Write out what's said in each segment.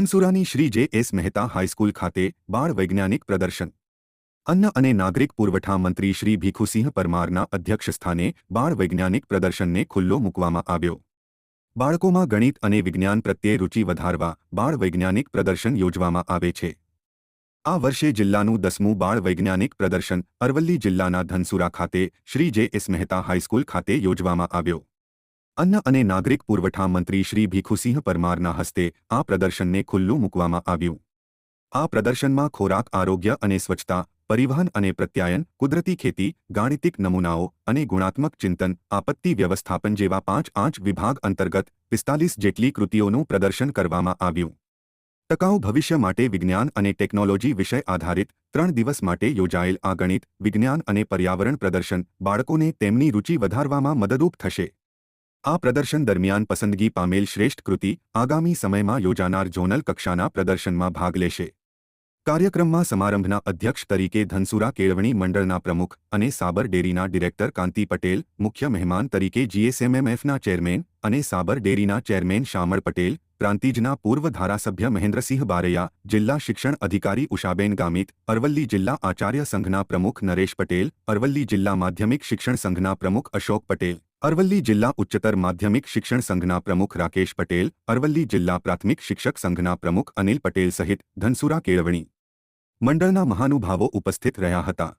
ધનસુરાની શ્રી જે S Mehta high school ખાતે બાળ વૈજ્ઞાનિક પ્રદર્શન. અન્ન અને નાગરિક પુરવઠા મંત્રી શ્રી ભીખુસિંહ પરમારના અધ્યક્ષસ્થાને બાળ વૈજ્ઞાનિક પ્રદર્શનને ખુલ્લો મૂકવામાં આવ્યો. બાળકોમાં ગણિત અને વિજ્ઞાન પ્રત્યે રુચિ વધારવા બાળ વૈજ્ઞાનિક પ્રદર્શન યોજવામાં આવે છે. આ વર્ષે જિલ્લાનું દસમું બાળ વૈજ્ઞાનિક પ્રદર્શન અરવલ્લી જિલ્લાના ધનસુરા ખાતે શ્રી જે એસ મહેતા હાઈસ્કૂલ ખાતે યોજવામાં આવ્યો. અન્ન અને નાગરિક પુરવઠા મંત્રી શ્રી ભીખુસિંહ પરમારના હસ્તે આ પ્રદર્શનને ખુલ્લું મૂકવામાં આવ્યું. આ પ્રદર્શનમાં ખોરાક, આરોગ્ય અને સ્વચ્છતા, પરિવહન અને પ્રત્યાયન, કુદરતી ખેતી, ગાણિતિક નમૂનાઓ અને ગુણાત્મક ચિંતન, આપત્તિ વ્યવસ્થાપન જેવા પાંચ આંચ વિભાગ અંતર્ગત પિસ્તાલીસ જેટલી કૃતિઓનું પ્રદર્શન કરવામાં આવ્યું. ટકાઉ ભવિષ્ય માટે વિજ્ઞાન અને ટેકનોલોજી વિષય આધારિત ત્રણ દિવસ માટે યોજાયેલ આ ગણિત, વિજ્ઞાન અને પર્યાવરણ પ્રદર્શન બાળકોને તેમની રુચિ વધારવામાં મદદરૂપ થશે. આ પ્રદર્શન દરમિયાન પસંદગી પામેલ શ્રેષ્ઠ કૃતિ આગામી સમયમાં યોજાનાર ઝોનલ કક્ષાના પ્રદર્શનમાં ભાગ લેશે. કાર્યક્રમમાં સમારંભના અધ્યક્ષ તરીકે ધનસુરા કેળવણી મંડળના પ્રમુખ અને સાબર ડેરીના ડિરેક્ટર કાંતિ પટેલ, મુખ્ય મહેમાન તરીકે જીએસએમએમએફના ચેરમેન અને સાબર ડેરીના ચેરમેન શામળ પટેલ, પ્રાંતિજના પૂર્વ ધારાસભ્ય મહેન્દ્રસિંહ બારૈયા, જિલ્લા શિક્ષણ અધિકારી ઉષાબેન ગામિત, અરવલ્લી જિલ્લા આચાર્ય સંઘના પ્રમુખ નરેશ પટેલ, અરવલ્લી જિલ્લા માધ્યમિક શિક્ષણ સંઘના પ્રમુખ અશોક પટેલ. અરવલ્લી જિલ્લા ઉચ્ચતર માધ્યમિક શિક્ષણ સંઘના પ્રમુખ રાકેશ પટેલ, અરવલ્લી જિલ્લા પ્રાથમિક શિક્ષક સંઘના પ્રમુખ અનિલ પટેલ સહિત ધનસુરા કેળવણી મંડળના મહાનુભાવો ઉપસ્થિત રહ્યા હતા.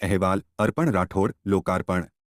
અહેવાલ, અર્પણ રાઠોડ, લોકાર્પણ.